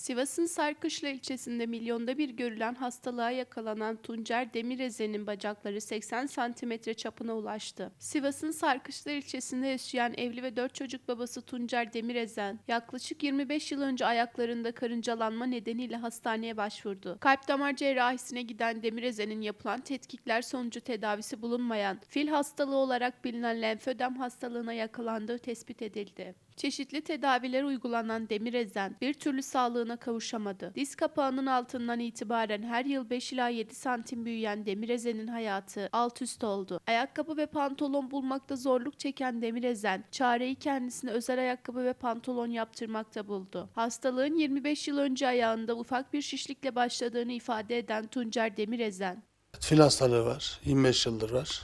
Sivas'ın Sarkışla ilçesinde milyonda bir görülen hastalığa yakalanan Tuncer Demirezen'in bacakları 80 santimetre çapına ulaştı. Sivas'ın Sarkışla ilçesinde yaşayan evli ve 4 çocuk babası Tuncer Demirezen, yaklaşık 25 yıl önce ayaklarında karıncalanma nedeniyle hastaneye başvurdu. Kalp damar cerrahisine giden Demirezen'in yapılan tetkikler sonucu tedavisi bulunmayan, fil hastalığı olarak bilinen lenfödem hastalığına yakalandığı tespit edildi. Çeşitli tedaviler uygulanan Demirezen bir türlü sağlığına kavuşamadı. Diz kapağının altından itibaren her yıl 5 ila 7 santim büyüyen Demirezen'in hayatı alt üst oldu. Ayakkabı ve pantolon bulmakta zorluk çeken Demirezen, çareyi kendisine özel ayakkabı ve pantolon yaptırmakta buldu. Hastalığın 25 yıl önce ayağında ufak bir şişlikle başladığını ifade eden Tuncer Demirezen, Fil hastalığı var. 25 yıldır var.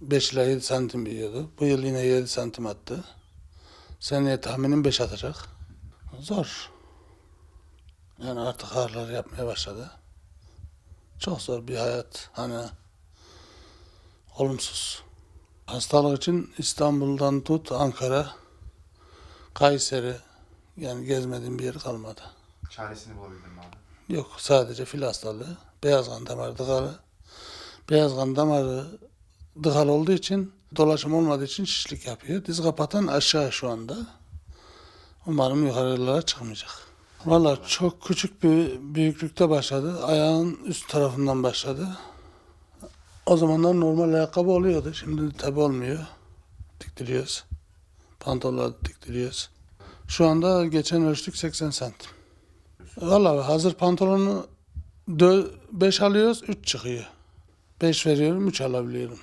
5 ila 7 santim büyüyordu. Bu yıl yine 7 santim attı. Seneye tahminim 5 atacak. Zor. Yani artık ağrılar yapmaya başladı. Çok zor bir hayat. Hani olumsuz. Hastalık için İstanbul'dan tut Ankara, Kayseri yani gezmediğim bir yer kalmadı. Çaresini bulabildin mi abi? Yok sadece fil hastalığı. Beyaz kan damarı tıkalı. Beyaz kan damarı tıkalı olduğu için dolaşım olmadığı için şişlik yapıyor. Diz kapatan aşağı şu anda. Umarım yukarılara çıkmayacak. Valla çok küçük bir büyüklükte başladı. Ayağın üst tarafından başladı. O zamanlar normal ayakkabı oluyordu. Şimdi tabi olmuyor. Diktiriyoruz. Pantolonlar diktiriyoruz. Şu anda geçen ölçtük 80 santim. Valla hazır pantolonu 5 alıyoruz 3 çıkıyor. 5 veriyorum 3 alabiliyorum.